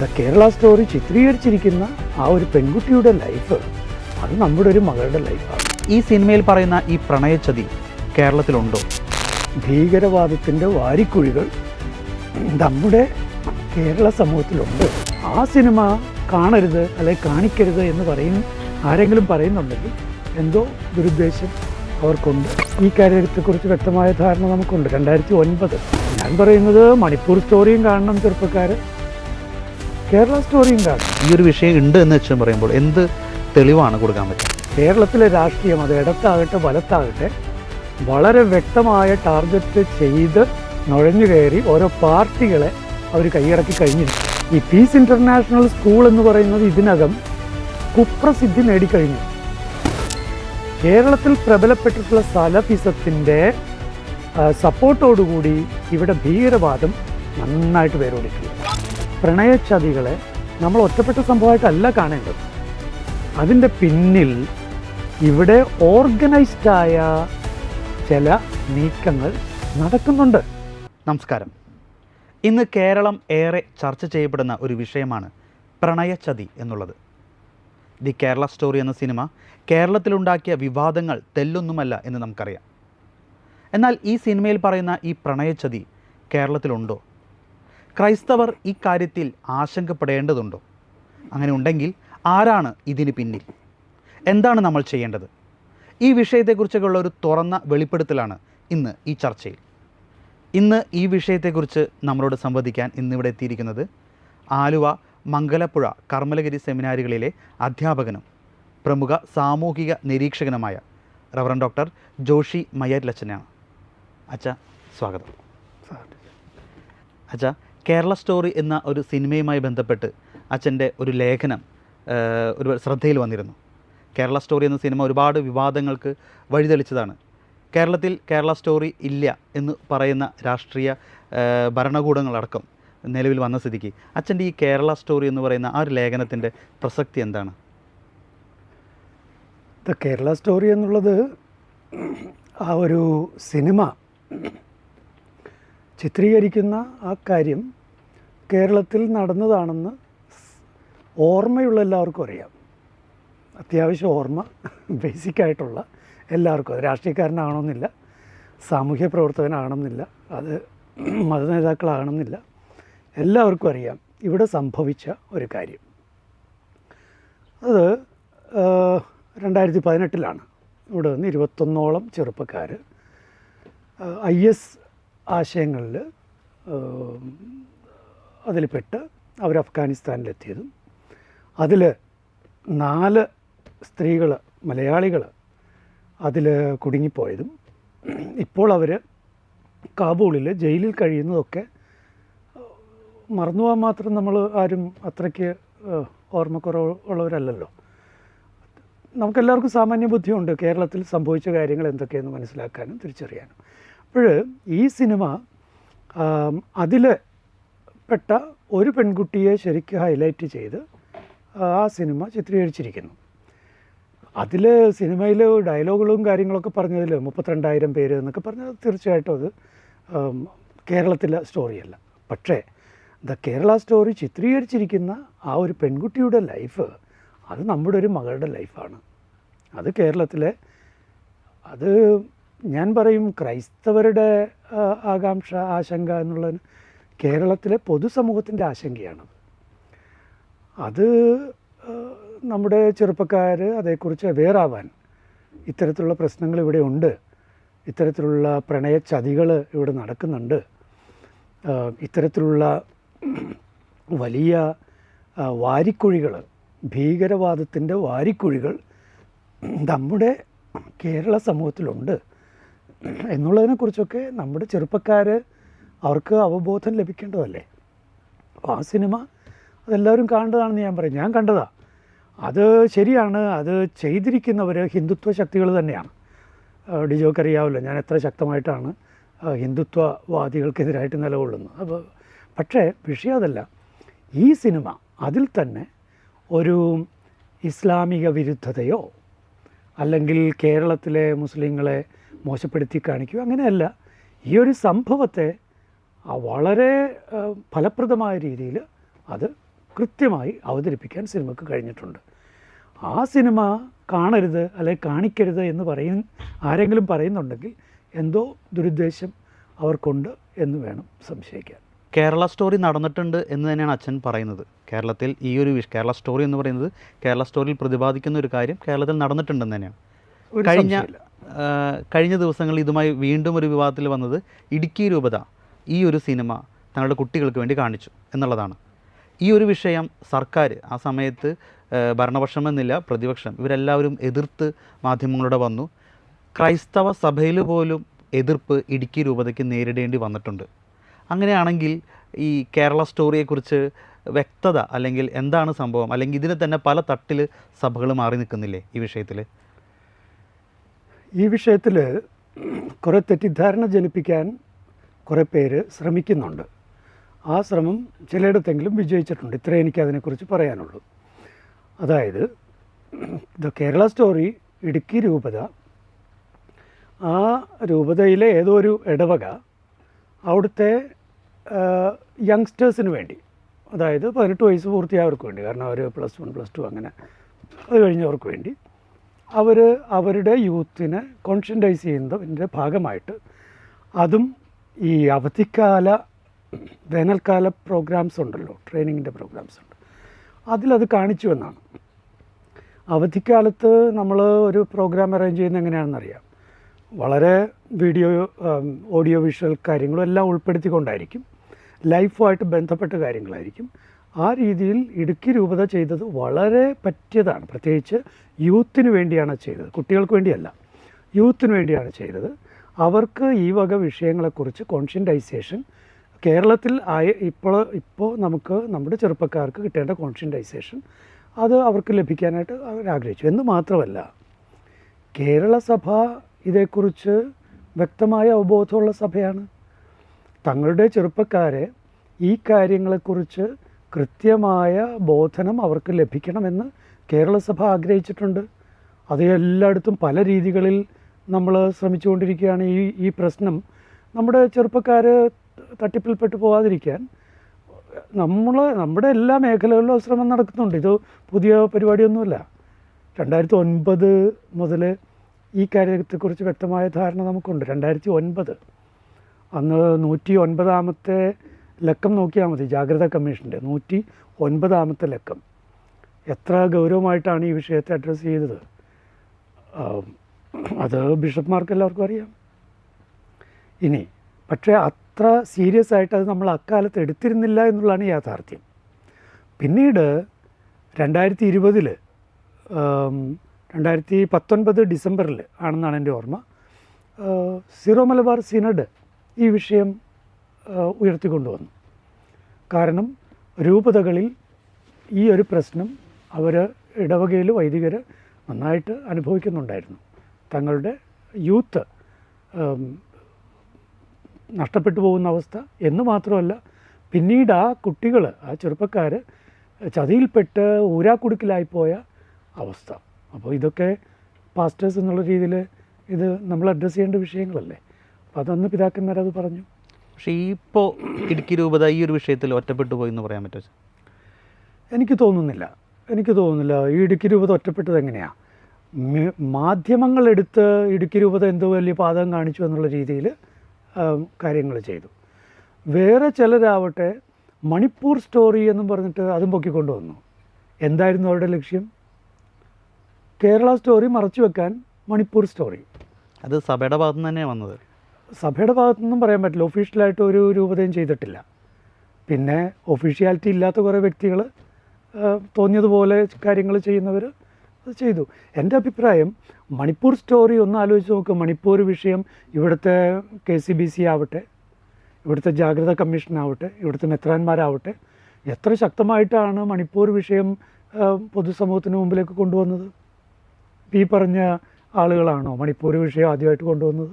The Kerala story ചിത്രീകരിച്ചിരിക്കുന്ന ആ ഒരു പെൺകുട്ടിയുടെ ലൈഫ് അത് നമ്മുടെ ഒരു മകളുടെ ലൈഫാണ്. ഈ സിനിമയിൽ പറയുന്ന ഈ പ്രണയച്ചതി കേരളത്തിലുണ്ടോ? ഭീകരവാദത്തിന്റെ വാരിക്കുഴികൾ നമ്മുടെ കേരള സമൂഹത്തിലുണ്ട്. ആ സിനിമ കാണരുത് അല്ലെങ്കിൽ കാണിക്കരുത് എന്ന് പറയും ആരെങ്കിലും പറയുന്നുണ്ടെങ്കിൽ എന്തോ ദുരുദ്ദേശം അവർക്കുണ്ട്. ഈ കാര്യത്തെക്കുറിച്ച് വ്യക്തമായ ധാരണ നമുക്കുണ്ട്. രണ്ടായിരത്തി ഒൻപത് ഞാൻ പറയുന്നത് മണിപ്പൂർ സ്റ്റോറിയും കാണണം ചെറുപ്പക്കാർ കേരള സ്റ്റോറിയും കാണണം ഈ ഒരു വിഷയം ഉണ്ട് എന്ന് വെച്ച് പറയുമ്പോൾ എന്ത് തെളിവാണ് കൊടുക്കാൻ പറ്റുക കേരളത്തിലെ രാഷ്ട്രീയം അത് ഇടത്താകട്ടെ വലത്താകട്ടെ വളരെ വ്യക്തമായ ടാർഗറ്റ് ചെയ്ത് നുഴഞ്ഞു കയറി ഓരോ പാർട്ടികളെ അവർ കൈയടക്കി കഴിഞ്ഞിരുന്നു ഈ പീസ് ഇന്റർനാഷണൽ സ്കൂൾ എന്ന് പറയുന്നത് ഇതിനകം കുപ്രസിദ്ധി നേടിക്കഴിഞ്ഞു. കേരളത്തിൽ പ്രബലപ്പെട്ടിട്ടുള്ള സലഫിസത്തിന്റെ സപ്പോർട്ടോടുകൂടി ഇവിടെ ഭീകരവാദം നന്നായിട്ട് പേരോടിക്കുക പ്രണയച്ചതികളെ നമ്മൾ ഒറ്റപ്പെട്ട സംഭവമായിട്ടല്ല കാണേണ്ടത്. അതിന്റെ പിന്നിൽ ഇവിടെ ഓർഗനൈസ്ഡായ ചില നീക്കങ്ങൾ നടക്കുന്നുണ്ട്. നമസ്കാരം. ഇന്ന് കേരളം ഏറെ ചർച്ച ചെയ്യപ്പെടുന്ന ഒരു വിഷയമാണ് പ്രണയചതി എന്നുള്ളത്. ദി കേരള സ്റ്റോറി എന്ന സിനിമ കേരളത്തിലുണ്ടാക്കിയ വിവാദങ്ങൾ തെല്ലൊന്നുമല്ല എന്ന് നമുക്കറിയാം. എന്നാൽ ഈ സിനിമയിൽ പറയുന്ന ഈ പ്രണയചതി കേരളത്തിലുണ്ടോ? ക്രൈസ്തവർ ഈ കാര്യത്തിൽ ആശങ്കപ്പെടേണ്ടതുണ്ടോ? അങ്ങനെ ഉണ്ടെങ്കിൽ ആരാണ് ഇതിന് പിന്നിൽ? എന്താണ് നമ്മൾ ചെയ്യേണ്ടത്? ഈ വിഷയത്തെക്കുറിച്ചൊക്കെയുള്ള ഒരു തുറന്ന വെളിപ്പെടുത്തലാണ് ഇന്ന് ഈ ചർച്ചയിൽ. ഇന്ന് ഈ വിഷയത്തെക്കുറിച്ച് നമ്മളോട് സംവദിക്കാൻ ഇന്നിവിടെ എത്തിയിരിക്കുന്നത് ആലുവ മംഗലപ്പുഴ കർമ്മലഗിരി സെമിനാരുകളിലെ അധ്യാപകനും പ്രമുഖ സാമൂഹിക നിരീക്ഷകനുമായ റവറൻ ഡോക്ടർ ജോഷി മയ്യരിലച്ചനാണ് അച്ഛ സ്വാഗതം. അച്ഛ കേരള സ്റ്റോറി എന്ന ഒരു സിനിമയുമായി ബന്ധപ്പെട്ട് അച്ഛന്റെ ഒരു ലേഖനം ഒരു ശ്രദ്ധയിൽ വന്നിരുന്നു. കേരള സ്റ്റോറി എന്ന സിനിമ ഒരുപാട് വിവാദങ്ങൾക്ക് വഴിതെളിച്ചതാണ്. കേരളത്തിൽ കേരള സ്റ്റോറി ഇല്ല എന്ന് പറയുന്ന രാഷ്ട്രീയ ഭരണകൂടങ്ങളടക്കം നിലവിൽ വന്ന സ്ഥിതിക്ക് അച്ഛന്റെ ഈ കേരള സ്റ്റോറി എന്ന് പറയുന്ന ആ ഒരു ലേഖനത്തിന്റെ പ്രസക്തി എന്താണ്? കേരള സ്റ്റോറി എന്നുള്ളത് ആ ഒരു സിനിമ ചിത്രീകരിക്കുന്ന ആ കാര്യം കേരളത്തിൽ നടന്നതാണെന്ന് ഓർമ്മയുള്ള എല്ലാവർക്കും അറിയാം. അത്യാവശ്യം ഓർമ്മ ബേസിക്കായിട്ടുള്ള എല്ലാവർക്കും. രാഷ്ട്രീയക്കാരനാകണമെന്നില്ല സാമൂഹ്യ പ്രവർത്തകനാകണമെന്നില്ല അത് മത നേതാക്കളാകണമെന്നില്ല എല്ലാവർക്കും അറിയാം ഇവിടെ സംഭവിച്ച ഒരു കാര്യം. അത് രണ്ടായിരത്തി പതിനെട്ടിലാണ്. ഇവിടെ നിന്ന് ഇരുപത്തൊന്നോളം ചെറുപ്പക്കാർ ഐ എസ് ആശയങ്ങളിൽ അതിൽപ്പെട്ട് അവർ അഫ്ഗാനിസ്ഥാനിലെത്തിയതും. അതിൽ നാല് സ്ത്രീകൾ മലയാളികൾ അതിൽ കുടുങ്ങിപ്പോയതും. ഇപ്പോൾ അവർ കാബൂളിൽ ജയിലിൽ കഴിയുന്നതൊക്കെ മറന്നുപോകാൻ മാത്രം നമ്മൾ ആരും അത്രയ്ക്ക് ഓർമ്മക്കുറവ് ഉള്ളവരല്ലല്ലോ നമുക്കെല്ലാവർക്കും സാമാന്യ ബുദ്ധിയുണ്ട് കേരളത്തിൽ സംഭവിച്ച കാര്യങ്ങൾ എന്തൊക്കെയെന്ന് മനസ്സിലാക്കാനും തിരിച്ചറിയാനും. അപ്പോൾ ഈ സിനിമ അതിൽ പെട്ട ഒരു പെൺകുട്ടിയെ ശരിക്കും ഹൈലൈറ്റ് ചെയ്ത് ആ സിനിമ ചിത്രീകരിച്ചിരിക്കുന്നു. അതിൽ സിനിമയിൽ ഡയലോഗുകളും കാര്യങ്ങളൊക്കെ പറഞ്ഞതിൽ മുപ്പത്തിരണ്ടായിരം പേര് എന്നൊക്കെ പറഞ്ഞാൽ തീർച്ചയായിട്ടും അത് കേരളത്തിലെ സ്റ്റോറിയല്ല. പക്ഷേ ദ കേരള സ്റ്റോറി ചിത്രീകരിച്ചിരിക്കുന്ന ആ ഒരു പെൺകുട്ടിയുടെ ലൈഫ് അത് നമ്മുടെ ഒരു മകളുടെ ലൈഫാണ്. അത് കേരളത്തിലെ അത് ഞാൻ പറയും ക്രൈസ്തവരുടെ ആകാംക്ഷ ആശങ്ക എന്നുള്ളത് കേരളത്തിലെ പൊതുസമൂഹത്തിന്റെ ആശങ്കയാണത് അത് നമ്മുടെ ചെറുപ്പക്കാർ അതേക്കുറിച്ച് അവെയറാവാൻ ഇത്തരത്തിലുള്ള പ്രശ്നങ്ങൾ ഇവിടെ ഉണ്ട്. ഇത്തരത്തിലുള്ള പ്രണയച്ചതികൾ ഇവിടെ നടക്കുന്നുണ്ട്. ഇത്തരത്തിലുള്ള വലിയ വാരിക്കുഴികൾ ഭീകരവാദത്തിന്റെ വാരിക്കുഴികൾ നമ്മുടെ കേരള സമൂഹത്തിലുണ്ട്. എന്നുള്ളതിനെക്കുറിച്ചൊക്കെ നമ്മുടെ ചെറുപ്പക്കാർ അവർക്ക് അവബോധം ലഭിക്കേണ്ടതല്ലേ? അപ്പോൾ ആ സിനിമ അതെല്ലാവരും കാണേണ്ടതാണെന്ന് ഞാൻ പറയും. ഞാൻ കണ്ടതാണ് അത് ശരിയാണ്. അത് ചെയ്തിരിക്കുന്നവർ ഹിന്ദുത്വ ശക്തികൾ തന്നെയാണ്. ഡിജോക്ക് അറിയാമല്ലോ ഞാൻ എത്ര ശക്തമായിട്ടാണ് ഹിന്ദുത്വവാദികൾക്കെതിരായിട്ട് നിലകൊള്ളുന്നത്. അപ്പോൾ പക്ഷേ വിഷയം അതല്ല. ഈ സിനിമ അതിൽ തന്നെ ഒരു ഇസ്ലാമിക വിരുദ്ധതയോ അല്ലെങ്കിൽ കേരളത്തിലെ മുസ്ലിങ്ങളെ മോശപ്പെടുത്തി കാണിക്കുക അങ്ങനെയല്ല. ഈ ഒരു സംഭവത്തെ വളരെ ഫലപ്രദമായ രീതിയിൽ അത് കൃത്യമായി അവതരിപ്പിക്കാൻ സിനിമക്ക് കഴിഞ്ഞിട്ടുണ്ട്. ആ സിനിമ കാണരുത് അല്ലെങ്കിൽ കാണിക്കരുത് എന്ന് പറയും ആരെങ്കിലും പറയുന്നുണ്ടെങ്കിൽ എന്തോ ദുരുദ്ദേശം അവർക്കുണ്ട് എന്ന് വേണം സംശയിക്കാൻ. കേരള സ്റ്റോറി നടന്നിട്ടുണ്ട് എന്ന് തന്നെയാണ് അച്ഛൻ പറയുന്നത്. കേരളത്തിൽ ഈ ഒരു കേരള സ്റ്റോറി എന്ന് പറയുന്നത് കേരള സ്റ്റോറിയിൽ പ്രതിപാദിക്കുന്ന ഒരു കാര്യം കേരളത്തിൽ നടന്നിട്ടുണ്ടെന്ന് തന്നെയാണ്. കഴിഞ്ഞ കഴിഞ്ഞ ദിവസങ്ങളിൽ ഇതുമായി വീണ്ടും ഒരു വിവാദത്തിൽ വന്നത് ഇടുക്കി രൂപത ഈ ഒരു സിനിമ തങ്ങളുടെ കുട്ടികൾക്ക് വേണ്ടി കാണിച്ചു എന്നുള്ളതാണ്. ഈ ഒരു വിഷയം സർക്കാർ ആ സമയത്ത് ഭരണപക്ഷം എന്നില്ല പ്രതിപക്ഷം ഇവരെല്ലാവരും എതിർത്ത് മാധ്യമങ്ങളുടെ വന്നു. ക്രൈസ്തവ സഭയിൽ പോലും എതിർപ്പ് ഇടുക്കി രൂപതയ്ക്ക് നേരിടേണ്ടി വന്നിട്ടുണ്ട്. അങ്ങനെയാണെങ്കിൽ ഈ കേരള സ്റ്റോറിയെക്കുറിച്ച് വ്യക്തത അല്ലെങ്കിൽ എന്താണ് സംഭവം? അല്ലെങ്കിൽ ഇതിന് തന്നെ പല തട്ടിൽ സഭകൾ മാറി നിൽക്കുന്നില്ലേ ഈ വിഷയത്തിൽ ഈ വിഷയത്തിൽ കുറേ തെറ്റിദ്ധാരണ ജനിപ്പിക്കാൻ കുറേ പേര് ശ്രമിക്കുന്നുണ്ട്. ആ ശ്രമം ചിലയിടത്തെങ്കിലും വിജയിച്ചിട്ടുണ്ട്. ഇത്രേ എനിക്ക് അതിനെക്കുറിച്ച് പറയാനുള്ളൂ. അതായത് ദ കേരള സ്റ്റോറി ഇടുക്കി രൂപത. ആ രൂപതയിലെ ഏതോ ഒരു ഇടവക അവിടുത്തെ യങ്സ്റ്റേഴ്സിന് വേണ്ടി. അതായത് പതിനെട്ട് വയസ്സ് പൂർത്തിയായവർക്ക് വേണ്ടി. കാരണം അവർ പ്ലസ് വൺ പ്ലസ് ടു അങ്ങനെ അത് കഴിഞ്ഞവർക്ക് വേണ്ടി. അവർ അവരുടെ യൂത്തിനെ കോൺഷ്യന്റൈസ് ചെയ്യുന്നതിന്റെ ഭാഗമായിട്ട് അതും ഈ അവധിക്കാല വേനൽക്കാല പ്രോഗ്രാംസ് ഉണ്ടല്ലോ ട്രെയിനിങ്ങിന്റെ പ്രോഗ്രാംസ് ഉണ്ട്. അതിലത് കാണിച്ചു എന്നാണ്. അവധിക്കാലത്ത് നമ്മൾ ഒരു പ്രോഗ്രാം അറേഞ്ച് ചെയ്യുന്നത് എങ്ങനെയാണെന്നറിയാം. വളരെ വീഡിയോ ഓഡിയോ വിഷ്വൽ കാര്യങ്ങളും എല്ലാം ഉൾപ്പെടുത്തിക്കൊണ്ടായിരിക്കും. ലൈഫുമായിട്ട് ബന്ധപ്പെട്ട കാര്യങ്ങളായിരിക്കും. ആ രീതിയിൽ ഇടുക്കി രൂപത ചെയ്തത് വളരെ പറ്റിയതാണ്. പ്രത്യേകിച്ച് യൂത്തിന് വേണ്ടിയാണ് ചെയ്തത്. കുട്ടികൾക്ക് വേണ്ടിയല്ല. യൂത്തിന് വേണ്ടിയാണ് ചെയ്തത്. അവർക്ക് ഈ വക വിഷയങ്ങളെക്കുറിച്ച് കോൺഷ്യന്റൈസേഷൻ കേരളത്തിൽ ആയ ഇപ്പോൾ ഇപ്പോൾ നമുക്ക് നമ്മുടെ ചെറുപ്പക്കാർക്ക് കിട്ടേണ്ട കോൺഷ്യന്റൈസേഷൻ അത് അവർക്ക് ലഭിക്കാനായിട്ട് അവർ ആഗ്രഹിച്ചു. എന്ന് മാത്രമല്ല കേരള സഭ ഇതേക്കുറിച്ച് വ്യക്തമായ അവബോധമുള്ള സഭയാണ്. തങ്ങളുടെ ചെറുപ്പക്കാരെ ഈ കാര്യങ്ങളെക്കുറിച്ച് കൃത്യമായ ബോധനം അവർക്ക് ലഭിക്കണമെന്ന് കേരളസഭ ആഗ്രഹിച്ചിട്ടുണ്ട്. അത് എല്ലായിടത്തും പല രീതികളിൽ നമ്മൾ ശ്രമിച്ചുകൊണ്ടിരിക്കുകയാണ് ഈ ഈ പ്രശ്നം. നമ്മുടെ ചെറുപ്പക്കാർ തട്ടിപ്പിൽപ്പെട്ടു പോകാതിരിക്കാൻ നമ്മൾ നമ്മുടെ എല്ലാ മേഖലകളിലും ശ്രമം നടക്കുന്നുണ്ട്. ഇത് പുതിയ പരിപാടിയൊന്നുമല്ല. രണ്ടായിരത്തി ഒൻപത് മുതൽ ഈ കാര്യത്തെക്കുറിച്ച് വ്യക്തമായ ധാരണ നമുക്കുണ്ട്. രണ്ടായിരത്തി ഒൻപത്. അന്ന് നൂറ്റി ഒൻപതാമത്തെ ലക്കം നോക്കിയാൽ മതി. ജാഗ്രതാ കമ്മീഷന്റെ നൂറ്റി ഒൻപതാമത്തെ ലക്കം. എത്ര ഗൗരവമായിട്ടാണ് ഈ വിഷയത്തെ അഡ്രസ്സ് ചെയ്തത്? അത് ബിഷപ്പ്മാർക്ക് എല്ലാവർക്കും അറിയാം. ഇനി പക്ഷേ അത്ര സീരിയസ് ആയിട്ട് അത് നമ്മൾ അക്കാലത്ത് എടുത്തിരുന്നില്ല എന്നുള്ളതാണ് യാഥാർത്ഥ്യം. പിന്നീട് രണ്ടായിരത്തി ഇരുപതിൽ രണ്ടായിരത്തി പത്തൊൻപത് ഡിസംബറിൽ ആണെന്നാണ് എന്റെ ഓർമ്മ സിറോ മലബാർ സിനഡ് ഈ വിഷയം ഉയർത്തിക്കൊണ്ടുവന്നു. കാരണം രൂപതകളിൽ ഈ ഒരു പ്രശ്നം അവർ ഇടവകയിൽ വൈദികർ നന്നായിട്ട് അനുഭവിക്കുന്നുണ്ടായിരുന്നു. തങ്ങളുടെ യൂത്ത് നഷ്ടപ്പെട്ടു പോകുന്ന അവസ്ഥ എന്ന് മാത്രമല്ല പിന്നീട് ആ കുട്ടികൾ ആ ചെറുപ്പക്കാർ ചതിയിൽപ്പെട്ട് ഊരാക്കുടുക്കിലായിപ്പോയ അവസ്ഥ. അപ്പോൾ ഇതൊക്കെ പാസ്റ്റേഴ്സ് എന്നുള്ള രീതിയിൽ ഇത് നമ്മൾ അഡ്രസ്സ് ചെയ്യേണ്ട വിഷയങ്ങളല്ലേ? അപ്പോൾ അതന്ന് പിതാക്കന്മാരത് പറഞ്ഞു. പക്ഷേ ഇപ്പോൾ ഇടുക്കി രൂപത ഈ ഒരു വിഷയത്തിൽ ഒറ്റപ്പെട്ടു പോയി എന്ന് പറയാൻ പറ്റുമോ എനിക്ക് തോന്നുന്നില്ല. എനിക്ക് തോന്നുന്നില്ല. ഈ ഇടുക്കി രൂപത ഒറ്റപ്പെട്ടത് എങ്ങനെയാണ് മാധ്യമങ്ങളെടുത്ത് ഇടുക്കി രൂപത എന്തോ വലിയ പാതകം കാണിച്ചു എന്നുള്ള രീതിയിൽ കാര്യങ്ങൾ ചെയ്തു. വേറെ ചിലരാവട്ടെ മണിപ്പൂർ സ്റ്റോറി എന്നും പറഞ്ഞിട്ട് അതും പൊക്കിക്കൊണ്ടുവന്നു. എന്തായിരുന്നു അവരുടെ ലക്ഷ്യം? കേരള സ്റ്റോറി മറച്ചു വെക്കാൻ മണിപ്പൂർ സ്റ്റോറി. അത് സഭയുടെ ഭാഗത്തു നിന്ന് തന്നെയാണ് വന്നത്. സഭയുടെ ഭാഗത്തുനിന്നും പറയാൻ പറ്റില്ല. ഒഫീഷ്യലായിട്ട് ഒരു രൂപതയും ചെയ്തിട്ടില്ല. പിന്നെ ഒഫീഷ്യാലിറ്റി ഇല്ലാത്ത കുറേ വ്യക്തികൾ തോന്നിയതുപോലെ കാര്യങ്ങൾ ചെയ്യുന്നവർ അത് ചെയ്തു. എന്റെ അഭിപ്രായം മണിപ്പൂർ സ്റ്റോറി ഒന്ന് ആലോചിച്ച് നോക്കുക മണിപ്പൂർ വിഷയം ഇവിടുത്തെ കെ സി ബി സി ആവട്ടെ ഇവിടുത്തെ ജാഗ്രതാ കമ്മീഷൻ ആവട്ടെ ഇവിടുത്തെ മെത്രാന്മാരാവട്ടെ എത്ര ശക്തമായിട്ടാണ് മണിപ്പൂർ വിഷയം പൊതുസമൂഹത്തിന് മുമ്പിലേക്ക് കൊണ്ടുവന്നത്? ഈ പറഞ്ഞ ആളുകളാണോ മണിപ്പൂർ വിഷയം ആദ്യമായിട്ട് കൊണ്ടുവന്നത്?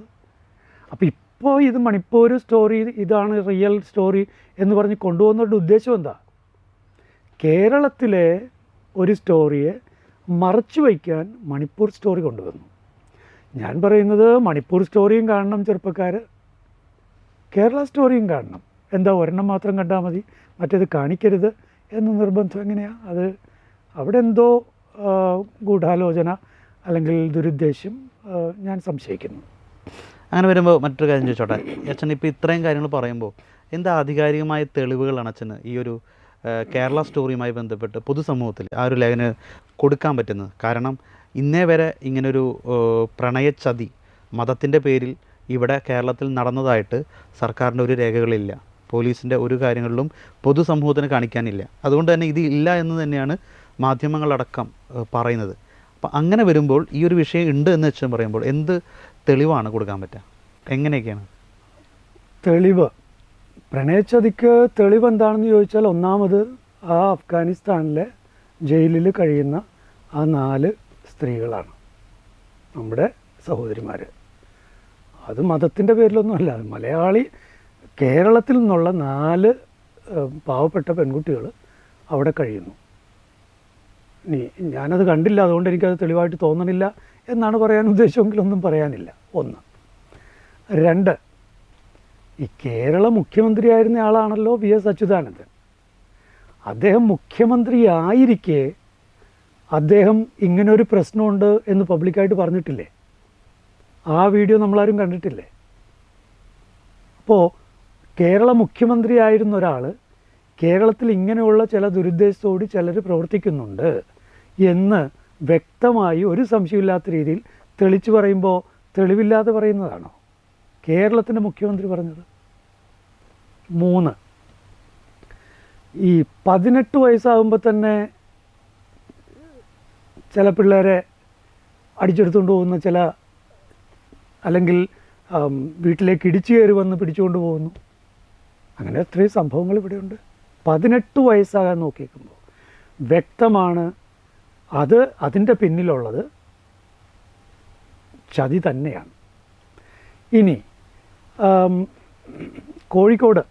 അപ്പോൾ ഇപ്പോൾ ഇത് മണിപ്പൂർ സ്റ്റോറി ഇതാണ് റിയൽ സ്റ്റോറി എന്ന് പറഞ്ഞ് കൊണ്ടുപോകുന്നവരുടെ ഉദ്ദേശം എന്താ? കേരളത്തിലെ ഒരു സ്റ്റോറിയെ മറച്ചു വയ്ക്കാൻ മണിപ്പൂർ സ്റ്റോറി കൊണ്ടുവന്നു. ഞാൻ പറയുന്നത് മണിപ്പൂർ സ്റ്റോറിയും കാണണം ചെറുപ്പക്കാർ കേരള സ്റ്റോറിയും കാണണം. എന്താ ഒരെണ്ണം മാത്രം കണ്ടാൽ മതി. മറ്റേത് കാണിക്കരുത് എന്ന നിർബന്ധം എങ്ങനെയാണ് അത് അവിടെ എന്തോ ഗൂഢാലോചന അല്ലെങ്കിൽ ദുരുദ്ദേശം ഞാൻ സംശയിക്കുന്നു. അങ്ങനെ വരുമ്പോൾ മറ്റൊരു കാര്യം ചോദിച്ചോട്ടെ? അച്ഛൻ ഇപ്പോൾ ഇത്രയും കാര്യങ്ങൾ പറയുമ്പോൾ എന്താ ആധികാരികമായ തെളിവുകളാണ് അച്ഛന് ഈ ഒരു കേരള സ്റ്റോറിയുമായി ബന്ധപ്പെട്ട് പൊതുസമൂഹത്തിൽ ആ ഒരു ലേഖന കൊടുക്കാൻ പറ്റുന്നത്? കാരണം ഇന്നേ വരെ ഇങ്ങനൊരു പ്രണയച്ചതി മതത്തിന്റെ പേരിൽ ഇവിടെ കേരളത്തിൽ നടന്നതായിട്ട് സർക്കാരിന്റെ ഒരു രേഖകളില്ല. പോലീസിന്റെ ഒരു കാര്യങ്ങളിലും പൊതുസമൂഹത്തിന് കാണിക്കാനില്ല. അതുകൊണ്ട് തന്നെ ഇത് ഇല്ല എന്ന് തന്നെയാണ് മാധ്യമങ്ങളടക്കം പറയുന്നത്. അപ്പം അങ്ങനെ വരുമ്പോൾ ഈ ഒരു വിഷയം ഉണ്ട് എന്ന് വെച്ചാൽ പറയുമ്പോൾ എന്ത് തെളിവാണ് കൊടുക്കാൻ പറ്റുക. എങ്ങനെയൊക്കെയാണ്? തെളിവ്. പ്രണയച്ചതിക്ക് തെളിവ് എന്താണെന്ന് ചോദിച്ചാൽ ഒന്നാമത് ആ അഫ്ഗാനിസ്ഥാനിലെ ജയിലിൽ കഴിയുന്ന ആ നാല് സ്ത്രീകളാണ് നമ്മുടെ സഹോദരിമാർ അത് മതത്തിന്റെ പേരിലൊന്നുമല്ല മലയാളി കേരളത്തിൽ നിന്നുള്ള നാല് പാവപ്പെട്ട പെൺകുട്ടികൾ അവിടെ കഴിയുന്നു. ഇനി ഞാനത് കണ്ടില്ല അതുകൊണ്ട് എനിക്കത് തെളിവായിട്ട് തോന്നണില്ല. എന്നാണ് പറയാൻ ഉദ്ദേശമെങ്കിലൊന്നും പറയാനില്ല. ഒന്ന്. രണ്ട് ഈ കേരള മുഖ്യമന്ത്രിയായിരുന്ന ആളാണല്ലോ വി എസ് അച്യുതാനന്ദൻ. അദ്ദേഹം മുഖ്യമന്ത്രിയായിരിക്കെ അദ്ദേഹം ഇങ്ങനൊരു പ്രശ്നമുണ്ട് എന്ന് പബ്ലിക്കായിട്ട് പറഞ്ഞിട്ടില്ലേ? ആ വീഡിയോ നമ്മളാരും കണ്ടിട്ടില്ലേ? അപ്പോൾ കേരള മുഖ്യമന്ത്രിയായിരുന്ന ഒരാൾ കേരളത്തിൽ ഇങ്ങനെയുള്ള ചില ദുരുദ്ദേശത്തോട് ചിലർ പ്രവർത്തിക്കുന്നുണ്ട് എന്ന് വ്യക്തമായി ഒരു സംശയമില്ലാത്ത രീതിയിൽ തെളിച്ചു പറയുമ്പോൾ തെളിവില്ലാതെ പറയുന്നതാണോ? കേരളത്തിന്റെ മുഖ്യമന്ത്രി പറഞ്ഞത്. മൂന്ന് ഈ പതിനെട്ട് വയസ്സാകുമ്പോൾ തന്നെ ചില പിള്ളേരെ അടിച്ചെടുത്തുകൊണ്ട് പോകുന്ന ചില അല്ലെങ്കിൽ വീട്ടിലേക്ക് ഇടിച്ചു കയറി വന്ന് പിടിച്ചുകൊണ്ട് പോകുന്നു. അങ്ങനെ എത്രയും സംഭവങ്ങൾ ഇവിടെയുണ്ട്. പതിനെട്ട് വയസ്സാകാൻ നോക്കിയേക്കുമ്പോൾ വ്യക്തമാണ് അത് അതിന്റെ പിന്നിലുള്ളത് ചതി തന്നെയാണ്. ഇനി കോഴിക്കോട്.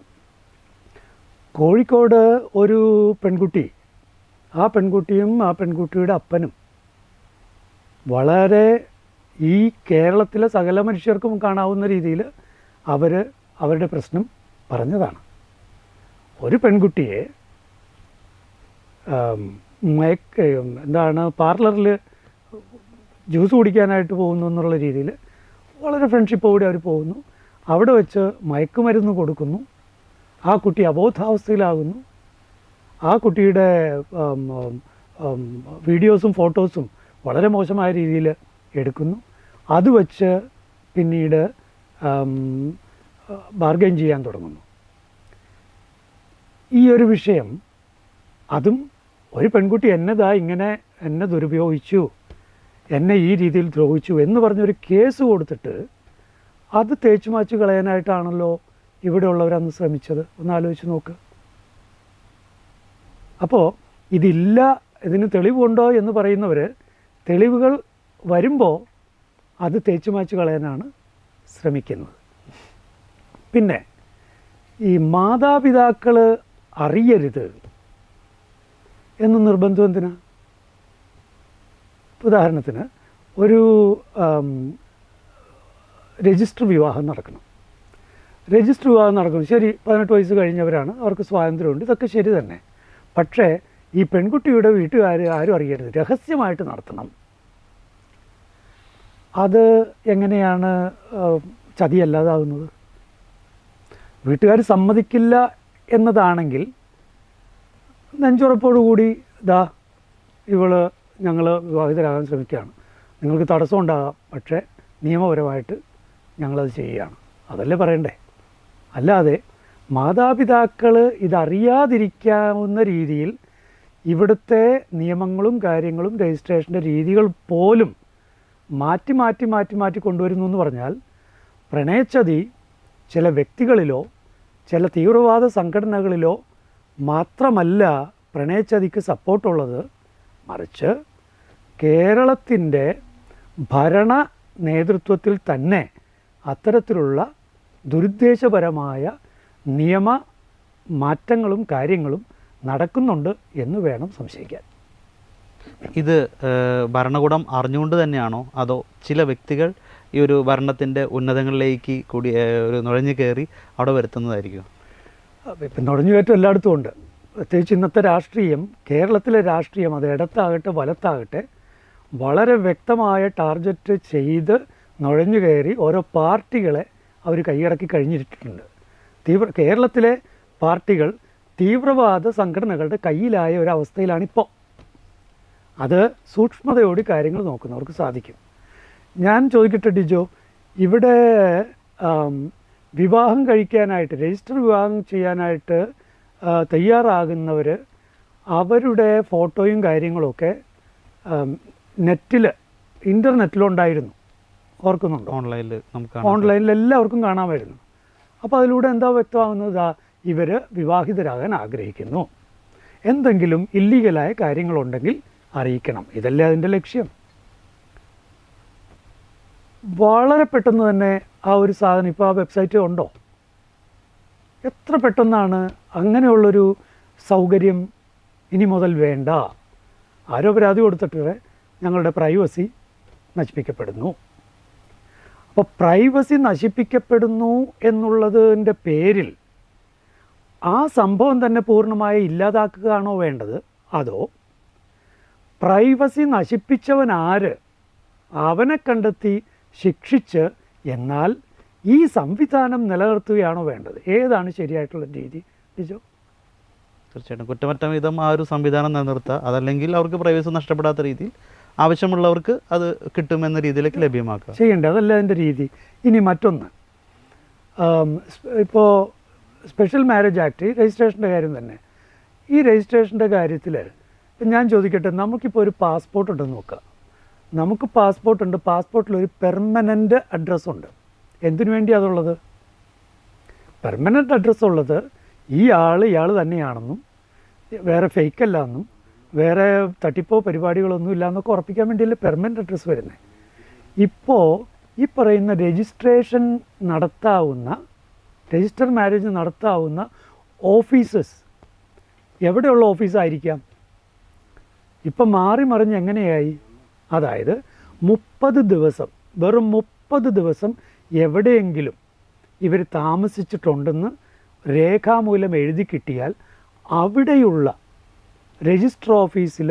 കോഴിക്കോട് ഒരു പെൺകുട്ടി ആ പെൺകുട്ടിയും ആ പെൺകുട്ടിയുടെ അപ്പനും വളരെ ഈ കേരളത്തിലെ സകല മനുഷ്യർക്കും കാണാവുന്ന രീതിയിൽ അവർ അവരുടെ പ്രശ്നം പറഞ്ഞതാണ്. ഒരു പെൺകുട്ടിയെ മയക്ക് എന്താണ് പാർലറിൽ ജ്യൂസ് കുടിക്കാനായിട്ട് പോകുന്നു എന്നുള്ള രീതിയിൽ വളരെ ഫ്രണ്ട്ഷിപ്പോടെ അവർ പോകുന്നു. അവിടെ വെച്ച് മയക്കുമരുന്ന് കൊടുക്കുന്നു. ആ കുട്ടി അബോധാവസ്ഥയിലാകുന്നു. ആ കുട്ടിയുടെ വീഡിയോസും ഫോട്ടോസും വളരെ മോശമായ രീതിയിൽ എടുക്കുന്നു. അത് വച്ച് പിന്നീട് ബാർഗൈൻ ചെയ്യാൻ തുടങ്ങുന്നു. ഈ ഒരു വിഷയം അതും ഒരു പെൺകുട്ടി എന്നതാ ഇങ്ങനെ എന്നെ ദുരുപയോഗിച്ചു എന്നെ ഈ രീതിയിൽ ദ്രോഹിച്ചു എന്ന് പറഞ്ഞൊരു കേസ് കൊടുത്തിട്ട് അത് തേച്ചു മാച്ചു കളയാനായിട്ടാണല്ലോ ഇവിടെയുള്ളവരന്ന് ശ്രമിച്ചത്. ഒന്ന് ആലോചിച്ച് നോക്ക്. അപ്പോൾ ഇതില്ല ഇതിന് തെളിവുണ്ടോ എന്ന് പറയുന്നവർ തെളിവുകൾ വരുമ്പോൾ അത് തേച്ചു മാച്ചു കളയാനാണ് ശ്രമിക്കുന്നത്. പിന്നെ ഈ മാതാപിതാക്കൾ അറിയരുത്. എന്ന് നിർബന്ധം എന്തിനാ? ഉദാഹരണത്തിന് ഒരു രജിസ്റ്റർ വിവാഹം നടക്കണം. രജിസ്റ്റർ വിവാഹം നടക്കുന്നു. ശരി പതിനെട്ട് വയസ്സ് കഴിഞ്ഞവരാണ് അവർക്ക് സ്വാതന്ത്ര്യമുണ്ട് ഇതൊക്കെ ശരി തന്നെ. പക്ഷേ ഈ പെൺകുട്ടിയുടെ വീട്ടുകാർ ആരും അറിയരുത്. രഹസ്യമായിട്ട് നടത്തണം. അത് എങ്ങനെയാണ് ചതിയല്ലാതാവുന്നത്? വീട്ടുകാർ സമ്മതിക്കില്ല എന്നതാണെങ്കിൽ നെഞ്ചുറപ്പോടുകൂടി ഇതാ ഇവൾ ഞങ്ങൾ വിവാഹിതരാകാൻ ശ്രമിക്കുകയാണ്. നിങ്ങൾക്ക് തടസ്സം ഉണ്ടാകാം പക്ഷേ നിയമപരമായിട്ട് ഞങ്ങളത് ചെയ്യുകയാണ്. അതല്ലേ പറയണ്ടേ? അല്ലാതെ മാതാപിതാക്കൾ ഇതറിയാതിരിക്കാവുന്ന രീതിയിൽ ഇവിടുത്തെ നിയമങ്ങളും കാര്യങ്ങളും രജിസ്ട്രേഷന്റെ രീതികൾ പോലും മാറ്റി മാറ്റി മാറ്റി മാറ്റി കൊണ്ടുവരുന്നു എന്ന് പറഞ്ഞാൽ പ്രണയച്ചതി ചില വ്യക്തികളിലോ ചില തീവ്രവാദ സംഘടനകളിലോ മാത്രമല്ല പ്രണയച്ചതിക്ക് സപ്പോർട്ടുള്ളത് മറിച്ച് കേരളത്തിന്റെ ഭരണ നേതൃത്വത്തിൽ തന്നെ അത്തരത്തിലുള്ള ദുരുദ്ദേശപരമായ നിയമ മാറ്റങ്ങളും കാര്യങ്ങളും നടക്കുന്നുണ്ട് എന്ന് വേണം സംശയിക്കാൻ. ഇത് ഭരണകൂടം അറിഞ്ഞുകൊണ്ട് തന്നെയാണോ? അതോ ചില വ്യക്തികൾ ഈ ഒരു ഭരണത്തിന്റെ ഉന്നതങ്ങളിലേക്ക് കൂടി ഒരു നുഴഞ്ഞു കയറി അവിടെ വരുത്തുന്നതായിരിക്കും ഇപ്പം നുഴഞ്ഞുകയറ്റം എല്ലായിടത്തും ഉണ്ട്. പ്രത്യേകിച്ച് ഇന്നത്തെ രാഷ്ട്രീയം കേരളത്തിലെ രാഷ്ട്രീയം അത് ഇടത്താകട്ടെ വലത്താകട്ടെ വളരെ വ്യക്തമായ ടാർഗറ്റ് ചെയ്ത് നുഴഞ്ഞു കയറി ഓരോ പാർട്ടികളെ അവർ കൈയടക്കി കഴിഞ്ഞിട്ടുണ്ട്. തീവ്ര കേരളത്തിലെ പാർട്ടികൾ തീവ്രവാദ സംഘടനകളുടെ കയ്യിലായ ഒരവസ്ഥയിലാണിപ്പോൾ അത് സൂക്ഷ്മതയോടെ കാര്യങ്ങൾ നോക്കുന്നവർക്ക് സാധിക്കും. ഞാൻ ചോദിക്കട്ടെ ഡിജോ ഇവിടെ വിവാഹം കഴിക്കാനായിട്ട് രജിസ്റ്റർ വിവാഹം ചെയ്യാനായിട്ട് തയ്യാറാകുന്നവർ അവരുടെ ഫോട്ടോയും കാര്യങ്ങളൊക്കെ നെറ്റിൽ ഇന്റർനെറ്റിലുണ്ടായിരുന്നു ഓർക്കുന്നുണ്ട്? ഓൺലൈനിൽ നമുക്ക്. ഓൺലൈനിൽ എല്ലാവർക്കും കാണാമായിരുന്നു. അപ്പോൾ അതിലൂടെ എന്താ വ്യക്തമാകുന്നത്? ഇവർ വിവാഹിതരാകാൻ ആഗ്രഹിക്കുന്നു. എന്തെങ്കിലും ഇല്ലീഗലായ കാര്യങ്ങളുണ്ടെങ്കിൽ അറിയിക്കണം. ഇതല്ലേ അതിന്റെ ലക്ഷ്യം. വളരെ പെട്ടെന്ന് തന്നെ ആ ഒരു സാധനം ഇപ്പോൾ ആ വെബ്സൈറ്റ് ഉണ്ടോ? എത്ര പെട്ടെന്നാണ് അങ്ങനെയുള്ളൊരു സൗകര്യം ഇനി മുതൽ വേണ്ട? ആരോ പരാതി കൊടുത്തിട്ട് ഞങ്ങളുടെ പ്രൈവസി നശിപ്പിക്കപ്പെടുന്നു. അപ്പോൾ പ്രൈവസി നശിപ്പിക്കപ്പെടുന്നു എന്നുള്ളതിന്റെ പേരിൽ ആ സംഭവം തന്നെ പൂർണമായി ഇല്ലാതാക്കുകയാണോ വേണ്ടത്? അതോ പ്രൈവസി നശിപ്പിച്ചവൻ ആര് അവനെ കണ്ടെത്തി ശിക്ഷിച്ച് എന്നാൽ ഈ സംവിധാനം നിലനിർത്തുകയാണോ വേണ്ടത്? ഏതാണ് ശരിയായിട്ടുള്ള രീതി? ലിജോ തീർച്ചയായിട്ടും. കുറ്റമറ്റ വിധം ആ ഒരു സംവിധാനം നിലനിർത്തുക അതല്ലെങ്കിൽ അവർക്ക് പ്രൈവസി നഷ്ടപ്പെടാത്ത രീതിയിൽ ആവശ്യമുള്ളവർക്ക് അത് കിട്ടുമെന്ന രീതിയിലേക്ക് ലഭ്യമാക്കുക. ചെയ്യേണ്ടത് അതല്ല അതിന്റെ രീതി. ഇനി മറ്റൊന്ന്. ഇപ്പോൾ സ്പെഷ്യൽ മാരേജ് ആക്ട് രജിസ്ട്രേഷന്റെ കാര്യം തന്നെ. ഈ രജിസ്ട്രേഷന്റെ കാര്യത്തിൽ ഞാൻ ചോദിക്കട്ടെ നമുക്കിപ്പോൾ ഒരു പാസ്പോർട്ട് ഉണ്ടെന്ന് നോക്കുക നമുക്ക് പാസ്പോർട്ട് ഉണ്ട് പാസ്പോർട്ടിൽ ഒരു പെർമനന്റ് അഡ്രസ്സുണ്ട് എന്തിനു വേണ്ടി അതുള്ളത്? പെർമനന്റ് അഡ്രസ്സ് ഉള്ളത് ഈ ആൾ ഇയാൾ തന്നെയാണെന്നും വേറെ ഫേക്ക് അല്ല എന്നും വേറെ തട്ടിപ്പോ പരിപാടികളൊന്നും ഇല്ല എന്നൊക്കെ ഉറപ്പിക്കാൻ വേണ്ടിയല്ലേ പെർമനന്റ് അഡ്രസ്സ് വരുന്നത് ഇപ്പോൾ ഈ പറയുന്ന രജിസ്ട്രേഷൻ നടത്താവുന്ന രജിസ്റ്റർ മാരേജ് നടത്താവുന്ന ഓഫീസസ് എവിടെയുള്ള ഓഫീസായിരിക്കാം ഇപ്പം മാറി മറിഞ്ഞ് എങ്ങനെയായി? അതായത് മുപ്പത് ദിവസം വെറും മുപ്പത് ദിവസം എവിടെയെങ്കിലും ഇവർ താമസിച്ചിട്ടുണ്ടെന്ന് രേഖാമൂലം എഴുതി കിട്ടിയാൽ അവിടെയുള്ള രജിസ്റ്റർ ഓഫീസിൽ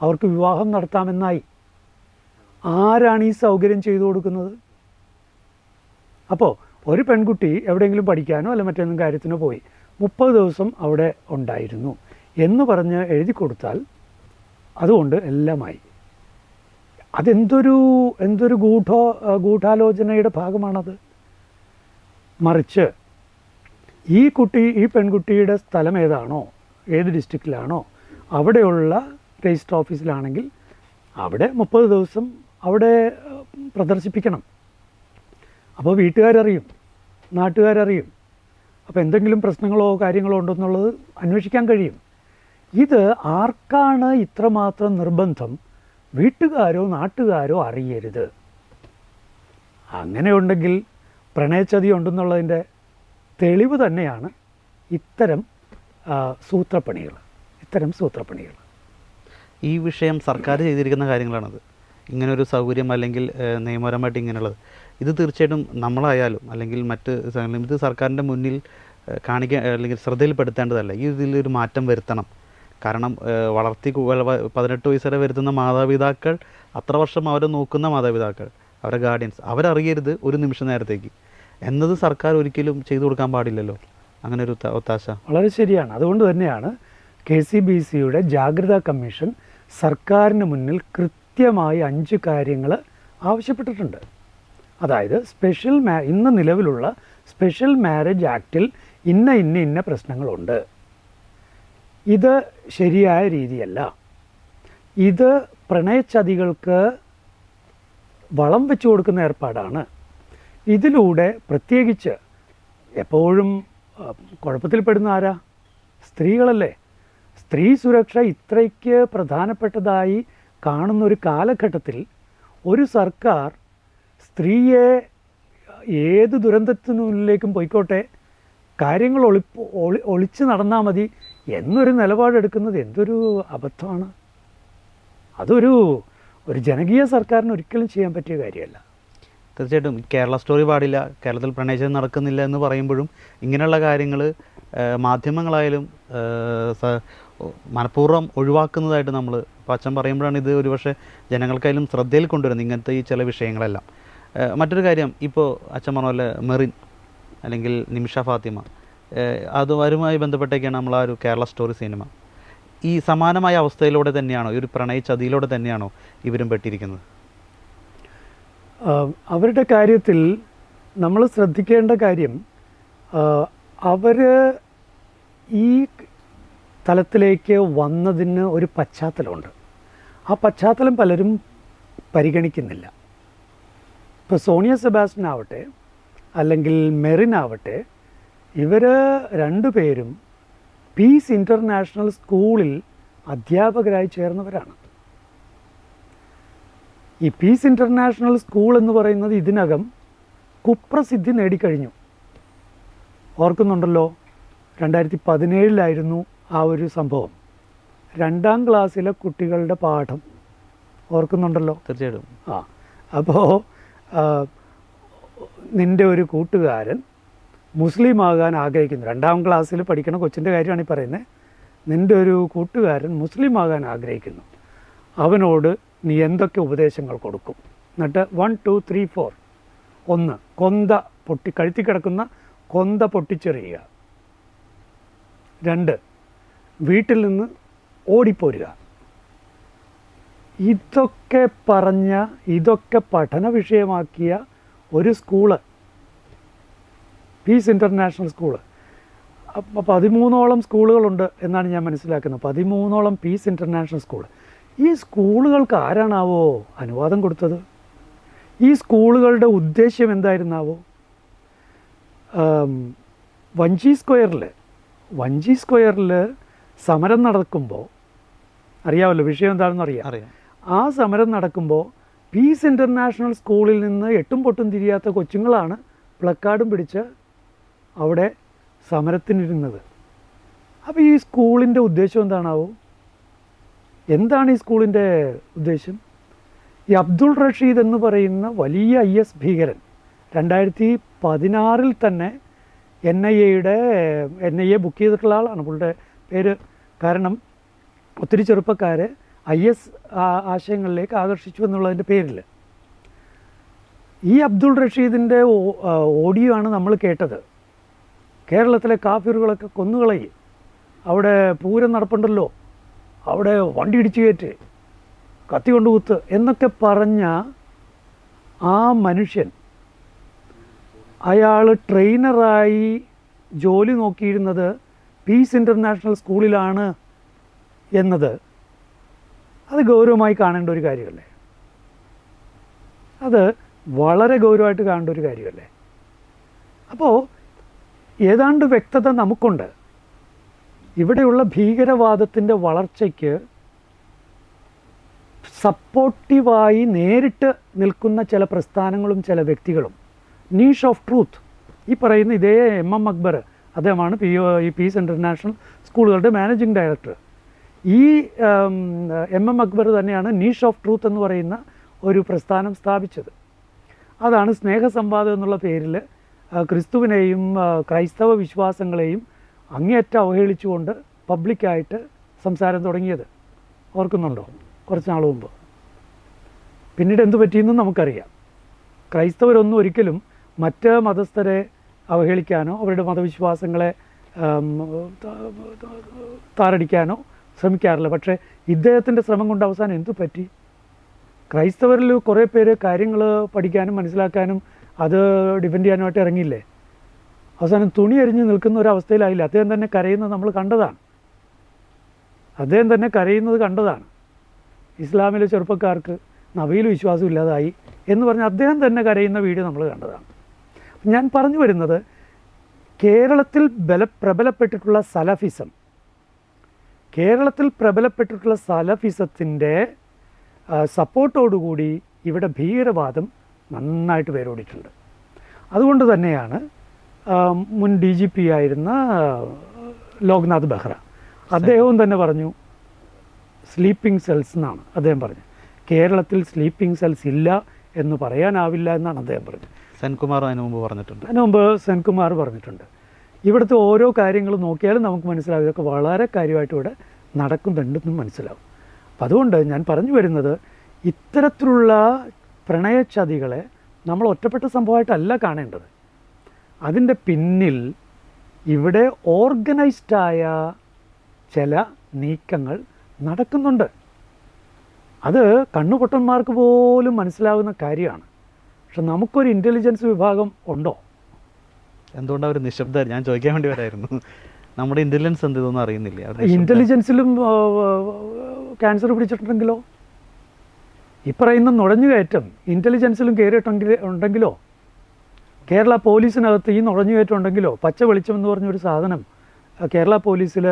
അവർക്ക് വിവാഹം നടത്താമെന്നായി. ആരാണ് ഈ സൗകര്യം ചെയ്തു കൊടുക്കുന്നത്? അപ്പോൾ ഒരു പെൺകുട്ടി എവിടെയെങ്കിലും പഠിക്കാനോ അല്ല മറ്റേതെങ്കിലും കാര്യത്തിനോ പോയി മുപ്പത് ദിവസം അവിടെ ഉണ്ടായിരുന്നു എന്ന് പറഞ്ഞ് എഴുതി കൊടുത്താൽ അതുകൊണ്ട് എല്ലാമായി. അതെന്തൊരു എന്തൊരു ഗൂഢോ ഗൂഢാലോചനയുടെ ഭാഗമാണത്. മറിച്ച് ഈ കുട്ടി ഈ പെൺകുട്ടിയുടെ സ്ഥലം ഏതാണോ ഏത് ഡിസ്ട്രിക്റ്റിലാണോ അവിടെയുള്ള രജിസ്റ്റർ ഓഫീസിലാണെങ്കിൽ അവിടെ മുപ്പത് ദിവസം അവിടെ പ്രദർശിപ്പിക്കണം. അപ്പോൾ വീട്ടുകാരറിയും നാട്ടുകാരറിയും അപ്പോൾ എന്തെങ്കിലും പ്രശ്നങ്ങളോ കാര്യങ്ങളോ ഉണ്ടോ എന്നുള്ളത് അന്വേഷിക്കാൻ കഴിയും. ഇത് ആർക്കാണ് ഇത്രമാത്രം നിർബന്ധം? വീട്ടുകാരോ നാട്ടുകാരോ അറിയരുത്. അങ്ങനെയുണ്ടെങ്കിൽ പ്രണയച്ചതി ഉണ്ടെന്നുള്ളതിന്റെ തെളിവ് തന്നെയാണ് ഇത്തരം സൂത്രപ്പണികൾ. ഇത്തരം സൂത്രപ്പണികൾ. ഈ വിഷയം സർക്കാർ ചെയ്തിരിക്കുന്ന കാര്യങ്ങളാണത്. ഇങ്ങനെ ഒരു സൗകര്യം അല്ലെങ്കിൽ നിയമപരമായിട്ട് ഇങ്ങനെയുള്ളത്. ഇത് തീർച്ചയായിട്ടും നമ്മളായാലും അല്ലെങ്കിൽ മറ്റ് ഇത് സർക്കാരിന്റെ മുന്നിൽ കാണിക്കാൻ അല്ലെങ്കിൽ ശ്രദ്ധയിൽപ്പെടുത്തേണ്ടതല്ല. ഈ ഇതിലൊരു മാറ്റം വരുത്തണം. കാരണം വളർത്തി പതിനെട്ട് വയസ്സ് വരെ വരുത്തുന്ന മാതാപിതാക്കൾ അത്ര വർഷം അവരെ നോക്കുന്ന മാതാപിതാക്കൾ അവരുടെ ഗാർഡിയൻസ് അവരറിയരുത് ഒരു നിമിഷ നേരത്തേക്ക്. എന്നത് സർക്കാർ ഒരിക്കലും ചെയ്തു കൊടുക്കാൻ പാടില്ലല്ലോ. അങ്ങനെ ഒരു ഒത്താശ. വളരെ ശരിയാണ്. അതുകൊണ്ട് തന്നെയാണ് കെ സി ബി സിയുടെ ജാഗ്രതാ കമ്മീഷൻ സർക്കാരിന് മുന്നിൽ കൃത്യമായി അഞ്ച് കാര്യങ്ങൾ ആവശ്യപ്പെട്ടിട്ടുണ്ട്. അതായത് സ്പെഷ്യൽ മാ ഇന്ന് നിലവിലുള്ള സ്പെഷ്യൽ മാരേജ് ആക്റ്റിൽ ഇന്ന ഇന്ന ഇന്ന പ്രശ്നങ്ങളുണ്ട്. ഇത് ശരിയായ രീതിയല്ല. ഇത് പ്രണയച്ചതികൾക്ക് വളം വെച്ചു കൊടുക്കുന്ന ഏർപ്പാടാണ്. ഇതിലൂടെ പ്രത്യേകിച്ച് എപ്പോഴും കുഴപ്പത്തിൽപ്പെടുന്ന ആരാ? സ്ത്രീകളല്ലേ. സ്ത്രീ സുരക്ഷ ഇത്രയ്ക്ക് പ്രധാനപ്പെട്ടതായി കാണുന്ന ഒരു കാലഘട്ടത്തിൽ ഒരു സർക്കാർ സ്ത്രീയെ ഏത് ദുരന്തത്തിനുള്ളിലേക്കും പോയിക്കോട്ടെ കാര്യങ്ങൾ ഒളി ഒളി ഒളിച്ച് നടന്നാൽ മതി എന്നൊരു നിലപാടെടുക്കുന്നത് എന്തൊരു അബദ്ധമാണ്? അതൊരു ഒരു ജനകീയ സർക്കാരിന് ഒരിക്കലും ചെയ്യാൻ പറ്റിയ കാര്യമല്ല. തീർച്ചയായിട്ടും. കേരള സ്റ്റോറി പാടില്ല കേരളത്തിൽ പ്രണയിച്ചത് നടക്കുന്നില്ല എന്ന് പറയുമ്പോഴും ഇങ്ങനെയുള്ള കാര്യങ്ങൾ മാധ്യമങ്ങളായാലും മനഃപൂർവം ഒഴിവാക്കുന്നതായിട്ട് നമ്മൾ അച്ഛൻ പറയുമ്പോഴാണ് ഇത് ഒരുപക്ഷെ ജനങ്ങൾക്കായാലും ശ്രദ്ധയിൽ കൊണ്ടുവരുന്നത് ഇങ്ങനത്തെ ഈ ചില വിഷയങ്ങളെല്ലാം. മറ്റൊരു കാര്യം ഇപ്പോൾ അച്ഛൻ പറഞ്ഞ പോലെ മെറിൻ അല്ലെങ്കിൽ നിമിഷ ഫാത്തിമ ആ, ബന്ധപ്പെട്ടേക്കാണ് ബന്ധപ്പെട്ടൊക്കെയാണ് നമ്മൾ ആ ഒരു കേരള സ്റ്റോറി സിനിമ. ഈ സമാനമായ അവസ്ഥയിലൂടെ തന്നെയാണോ ഈ ഒരു പ്രണയ ചതിയിലൂടെ തന്നെയാണോ ഇവരും പെട്ടിരിക്കുന്നത്? അവരുടെ കാര്യത്തിൽ നമ്മൾ ശ്രദ്ധിക്കേണ്ട കാര്യം അവർ ഈ തലത്തിലേക്ക് വന്നതിന് ഒരു പശ്ചാത്തലമുണ്ട്. ആ പശ്ചാത്തലം പലരും പരിഗണിക്കുന്നില്ല. ഇപ്പോൾ സോണിയ സെബാസ്റ്റ്യൻ ആവട്ടെ അല്ലെങ്കിൽ മെറിൻ ആവട്ടെ ഇവർ രണ്ടുപേരും പീസ് ഇന്റർനാഷണൽ സ്കൂളിൽ അധ്യാപകരായി ചേർന്നവരാണ്. ഈ പീസ് ഇന്റർനാഷണൽ സ്കൂൾ എന്ന് പറയുന്നത് ഇതിനകം കുപ്രസിദ്ധി നേടിക്കഴിഞ്ഞു. ഓർക്കുന്നുണ്ടല്ലോ രണ്ടായിരത്തി പതിനേഴിലായിരുന്നു ആ ഒരു സംഭവം. രണ്ടാം ക്ലാസ്സിലെ കുട്ടികളുടെ പാഠം. ഓർക്കുന്നുണ്ടല്ലോ? തീർച്ചയായിട്ടും. ആ അപ്പോൾ നിന്റെ ഒരു കൂട്ടുകാരൻ മുസ്ലിം ആകാൻ ആഗ്രഹിക്കുന്നു. രണ്ടാം ക്ലാസ്സിൽ പഠിക്കണ കൊച്ചിന്റെ കാര്യമാണ് ഈ പറയുന്നത്. നിന്റെ ഒരു കൂട്ടുകാരൻ മുസ്ലിം ആകാൻ ആഗ്രഹിക്കുന്നു. അവനോട് നീ എന്തൊക്കെ ഉപദേശങ്ങൾ കൊടുക്കും? എന്നിട്ട് വൺ ടു ത്രീ ഫോർ ഒന്ന് കൊന്ത പൊട്ടി കഴുത്തി കിടക്കുന്ന കൊന്ത പൊട്ടിച്ചെറിയുക. രണ്ട് വീട്ടിൽ നിന്ന് ഓടിപ്പോരുക. ഇതൊക്കെ പറഞ്ഞ ഇതൊക്കെ പഠന വിഷയമാക്കിയ ഒരു സ്കൂൾ പീസ് ഇന്റർനാഷണൽ അപ്പോൾ പതിമൂന്നോളം സ്കൂളുകളുണ്ട് എന്നാണ് ഞാൻ മനസ്സിലാക്കുന്നത്. പതിമൂന്നോളം പീസ് ഇന്റർനാഷണൽ സ്കൂൾ ഈ സ്കൂളുകൾക്ക് ആരാണാവോ അനുവാദം കൊടുത്തത്? ഈ സ്കൂളുകളുടെ ഉദ്ദേശ്യം എന്തായിരുന്നാവോ? വഞ്ചി സ്ക്വയറിൽ വഞ്ചി സ്ക്വയറിൽ സമരം നടക്കുമ്പോൾ അറിയാമല്ലോ വിഷയം എന്താണെന്ന് അറിയാം. അറിയാം. ആ സമരം നടക്കുമ്പോൾ പീസ് ഇന്റർനാഷണൽ സ്കൂളിൽ നിന്ന് എട്ടും പൊട്ടും തിരിയാത്ത കൊച്ചുങ്ങളാണ് പ്ലക്കാർഡും പിടിച്ച് അവിടെ സമരത്തിനിരുന്നത്. അപ്പോൾ ഈ സ്കൂളിന്റെ ഉദ്ദേശം എന്താണാവോ? എന്താണ് ഈ സ്കൂളിന്റെ ഉദ്ദേശം? ഈ അബ്ദുൾ റഷീദ് എന്ന് പറയുന്ന വലിയ ഐ എസ് ഭീകരൻ രണ്ടായിരത്തി പതിനാറിൽ തന്നെ എൻ ഐ എയുടെ എൻ ഐ എ ബുക്ക് ചെയ്തിട്ടുള്ള ആളാണ്. പുള്ളിയുടെ പേര് കാരണം ഒത്തിരി ചെറുപ്പക്കാരെ ഐ എസ് ആശയങ്ങളിലേക്ക് ആകർഷിച്ചു എന്നുള്ളതിന്റെ പേരിൽ ഈ അബ്ദുൾ റഷീദിന്റെ ഓഡിയോ ആണ് നമ്മൾ കേട്ടത്. കേരളത്തിലെ കാഫിറുകളൊക്കെ കൊന്നുകളയും. അവിടെ പൂരം നടപ്പുണ്ടല്ലോ. അവിടെ വണ്ടി ഇടിച്ചു കയറ്റ് കത്തി കൊണ്ട് കുത്ത് എന്നൊക്കെ പറഞ്ഞ ആ മനുഷ്യൻ അയാൾ ട്രെയിനറായി ജോലി നോക്കിയിരുന്നത് പീസ് ഇന്റർനാഷണൽ സ്കൂളിലാണ് എന്നത്. അത് ഗൗരവമായി കാണേണ്ട ഒരു കാര്യമല്ലേ? അത് വളരെ ഗൗരവമായിട്ട് കാണേണ്ട ഒരു കാര്യമല്ലേ? അപ്പോൾ ഏതാണ്ട് വ്യക്തത നമുക്കുണ്ട്. ഇവിടെയുള്ള ഭീകരവാദത്തിന്റെ വളർച്ചയ്ക്ക് സപ്പോർട്ടീവായി നേരിട്ട് നിൽക്കുന്ന ചില പ്രസ്ഥാനങ്ങളും ചില വ്യക്തികളും. നീഷ് ഓഫ് ട്രൂത്ത് ഈ പറയുന്ന ഇതേ എം എം അക്ബർ അദ്ദേഹമാണ് പി ഒ ഈ പീസ് ഇന്റർനാഷണൽ സ്കൂളുകളുടെ മാനേജിംഗ് ഡയറക്ടർ ഈ എം എം അക്ബർ തന്നെയാണ് നീഷ് ഓഫ് ട്രൂത്ത് എന്ന് പറയുന്ന ഒരു പ്രസ്ഥാനം സ്ഥാപിച്ചത്. അതാണ് സ്നേഹസംവാദം എന്നുള്ള പേരിൽ ക്രിസ്തുവിനെയും ക്രൈസ്തവ വിശ്വാസങ്ങളെയും അങ്ങേയറ്റം അവഹേളിച്ചുകൊണ്ട് പബ്ലിക്കായിട്ട് സംസാരം തുടങ്ങിയത് ഓർക്കുന്നുണ്ടോ? കുറച്ച് നാൾ മുമ്പ്. പിന്നീട് എന്തു പറ്റിയെന്നും നമുക്കറിയാം. ക്രൈസ്തവരൊന്നും ഒരിക്കലും മറ്റ് മതസ്ഥരെ അവഹേളിക്കാനോ അവരുടെ മതവിശ്വാസങ്ങളെ താറടിക്കാനോ ശ്രമിക്കാറില്ല. പക്ഷേ ഇദ്ദേഹത്തിന്റെ ശ്രമം കൊണ്ട് അവസാനം എന്തു പറ്റി? ക്രൈസ്തവരിൽ കുറേ പേര് കാര്യങ്ങൾ പഠിക്കാനും മനസ്സിലാക്കാനും അത് ഡിഫെൻഡ് ചെയ്യാനായിട്ട് ഇറങ്ങിയില്ലേ? അവസാനം തുണി എരിഞ്ഞ് നിൽക്കുന്ന ഒരു അവസ്ഥയിലായില്ല? അദ്ദേഹം തന്നെ കരയുന്നത് നമ്മൾ കണ്ടതാണ്. അദ്ദേഹം തന്നെ കരയുന്നത് കണ്ടതാണ്. ഇസ്ലാമിലെ ചെറുപ്പക്കാർക്ക് നബിയിൽ വിശ്വാസം ഇല്ലാതായി എന്ന് പറഞ്ഞ് അദ്ദേഹം തന്നെ കരയുന്ന വീഡിയോ നമ്മൾ കണ്ടതാണ്. ഞാൻ പറഞ്ഞു വരുന്നത് കേരളത്തിൽ ബല പ്രബലപ്പെട്ടിട്ടുള്ള സലഫിസം കേരളത്തിൽ പ്രബലപ്പെട്ടിട്ടുള്ള സലഫിസത്തിന്റെ സപ്പോർട്ടോടുകൂടി ഇവിടെ ഭീകരവാദം നന്നായിട്ട് പേരോടിയിട്ടുണ്ട്. അതുകൊണ്ട് തന്നെയാണ് മുൻ ഡി ജി പി ആയിരുന്ന ലോക്നാഥ് ബെഹ്റ. അദ്ദേഹവും തന്നെ പറഞ്ഞു സ്ലീപ്പിംഗ് സെൽസ് എന്നാണ് അദ്ദേഹം പറഞ്ഞു കേരളത്തിൽ സ്ലീപ്പിംഗ് സെൽസ് ഇല്ല എന്ന് പറയാനാവില്ല എന്നാണ് അദ്ദേഹം പറഞ്ഞത്. സെൻകുമാർ അതിനു മുമ്പ് പറഞ്ഞിട്ടുണ്ട്. അതിനു മുമ്പ് സെൻകുമാർ പറഞ്ഞിട്ടുണ്ട്. ഇവിടുത്തെ ഓരോ കാര്യങ്ങളും നോക്കിയാലും നമുക്ക് മനസ്സിലാവും ഇതൊക്കെ വളരെ കാര്യമായിട്ട് ഇവിടെ നടക്കുന്നുണ്ടെന്നും മനസ്സിലാവും. അപ്പം അതുകൊണ്ട് ഞാൻ പറഞ്ഞു വരുന്നത് ഇത്തരത്തിലുള്ള പ്രണയച്ചതികളെ നമ്മൾ ഒറ്റപ്പെട്ട സംഭവമായിട്ടല്ല കാണേണ്ടത്. അതിന്റെ പിന്നിൽ ഇവിടെ ഓർഗനൈസ്ഡായ ചില നീക്കങ്ങൾ നടക്കുന്നുണ്ട്. അത് കണ്ണുപൊട്ടന്മാർക്ക് പോലും മനസ്സിലാകുന്ന കാര്യമാണ്. പക്ഷെ നമുക്കൊരു ഇന്റലിജൻസ് വിഭാഗം ഉണ്ടോ? എന്തുകൊണ്ടാണ് അവർ നിശബ്ദ? ഞാൻ ചോദിക്കാൻ വേണ്ടി വരായിരുന്നു. നമ്മുടെ ഇന്റലിജൻസ് എന്ത് ഇതൊന്നും അറിയുന്നില്ല. ഇന്റലിജൻസിലും ക്യാൻസർ പിടിച്ചിട്ടുണ്ടെങ്കിലോ? ഈ പറയുന്ന നുഴഞ്ഞുകയറ്റം ഇന്റലിജൻസിലും കയറിയിട്ടുണ്ടെങ്കിൽ ഉണ്ടെങ്കിലോ? കേരള പോലീസിനകത്ത് ഈ നുഴഞ്ഞുകയറ്റം ഉണ്ടെങ്കിലോ പച്ച വെളിച്ചം എന്ന് പറഞ്ഞൊരു സാധനം കേരള പോലീസിൽ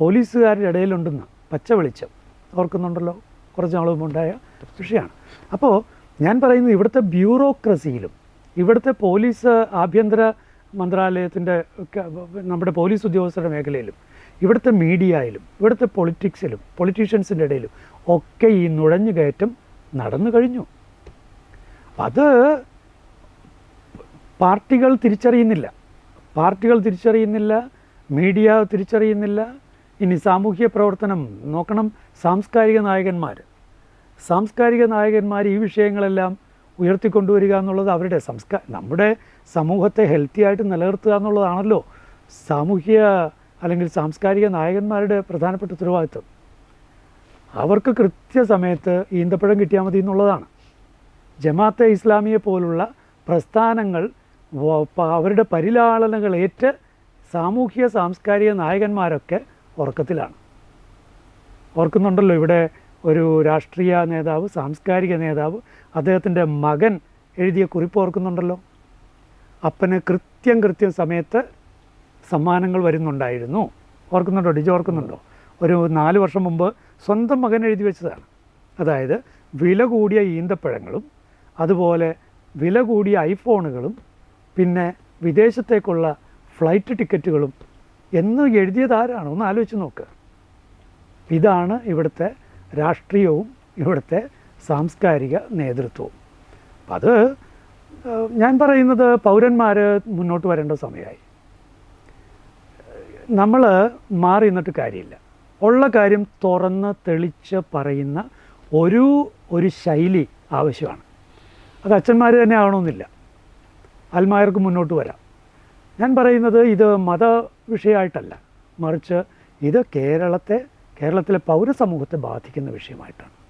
പോലീസുകാരുടെ ഇടയിലുണ്ടെന്ന് പച്ച വെളിച്ചം. ഓർക്കുന്നുണ്ടല്ലോ? കുറച്ച് നാൾ മുമ്പുണ്ടായ വിഷയമാണ് അപ്പോൾ ഞാൻ പറയുന്നത് ഇവിടുത്തെ ബ്യൂറോക്രസിയിലും ഇവിടുത്തെ പോലീസ് ആഭ്യന്തര മന്ത്രാലയത്തിന്റെ നമ്മുടെ പോലീസ് ഉദ്യോഗസ്ഥരുടെ മേഖലയിലും ഇവിടുത്തെ മീഡിയയിലും ഇവിടുത്തെ പൊളിറ്റിക്സിലും പൊളിറ്റീഷ്യൻസിന്റെ ഇടയിലും ഒക്കെ ഈ നുഴഞ്ഞുകയറ്റം നടന്നു കഴിഞ്ഞു. അത് പാർട്ടികൾ തിരിച്ചറിയുന്നില്ല. പാർട്ടികൾ തിരിച്ചറിയുന്നില്ല മീഡിയ തിരിച്ചറിയുന്നില്ല. ഇനി സാമൂഹ്യ പ്രവർത്തനം നോക്കണം. സാംസ്കാരിക നായകന്മാർ. സാംസ്കാരിക നായകന്മാർ ഈ വിഷയങ്ങളെല്ലാം ഉയർത്തിക്കൊണ്ടുവരിക എന്നുള്ളത് അവരുടെ സംസ്കാര നമ്മുടെ സമൂഹത്തെ ഹെൽത്തി ആയിട്ട് നിലനിർത്തുക എന്നുള്ളതാണല്ലോ സാമൂഹ്യ അല്ലെങ്കിൽ സാംസ്കാരിക നായകന്മാരുടെ പ്രധാനപ്പെട്ട ഉത്തരവാദിത്വം. അവർക്ക് കൃത്യസമയത്ത് ഈന്തപ്പഴം കിട്ടിയാൽ മതി എന്നുള്ളതാണ്. ജമാഅത്തെ ഇസ്ലാമിയെ പോലുള്ള പ്രസ്ഥാനങ്ങൾ അവരുടെ പരിലാളനകൾ ഏറ്റ സാമൂഹ്യ സാംസ്കാരിക നായകന്മാരൊക്കെ ഉറക്കത്തിലാണ്. ഓർക്കുന്നുണ്ടല്ലോ ഇവിടെ ഒരു രാഷ്ട്രീയ നേതാവ് സാംസ്കാരിക നേതാവ് അദ്ദേഹത്തിന്റെ മകൻ എഴുതിയ കുറിപ്പ് ഓർക്കുന്നുണ്ടല്ലോ. അപ്പന് കൃത്യം കൃത്യം സമയത്ത് സമ്മാനങ്ങൾ വരുന്നുണ്ടായിരുന്നു. ഓർക്കുന്നുണ്ടോ? ഡിജോ ഓർക്കുന്നുണ്ടോ? ഒരു നാല് വർഷം മുമ്പ് സ്വന്തം മകൻ എഴുതി വെച്ചതാണ്. അതായത് വില കൂടിയ ഈന്തപ്പഴങ്ങളും അതുപോലെ വില കൂടിയ ഐഫോണുകളും പിന്നെ വിദേശത്തേക്കുള്ള ഫ്ലൈറ്റ് ടിക്കറ്റുകളും എന്ന് എഴുതിയത് ആരാണ്? ഒന്ന് ആലോചിച്ച് നോക്കുക ഇതാണ് ഇവിടുത്തെ രാഷ്ട്രീയവും ഇവിടുത്തെ സാംസ്കാരിക നേതൃത്വവും. അത് ഞാൻ പറയുന്നത് പൗരന്മാർ മുന്നോട്ട് വരേണ്ട സമയമായി. നമ്മൾ മാറി നിന്നിട്ട് കാര്യമില്ല. ഉള്ള കാര്യം തുറന്ന് തെളിച്ച് പറയുന്ന ഒരു ഒരു ശൈലി ആവശ്യമാണ്. അത് അച്ഛന്മാർ തന്നെ ആവണമെന്നില്ല. അൽമായർക്ക് മുന്നോട്ട് വരാം. ഞാൻ പറയുന്നത് ഇത് മത വിഷയമായിട്ടല്ല. മറിച്ച് ഇത് കേരളത്തെ കേരളത്തിലെ പൗരസമൂഹത്തെ ബാധിക്കുന്ന വിഷയമായിട്ടാണ്.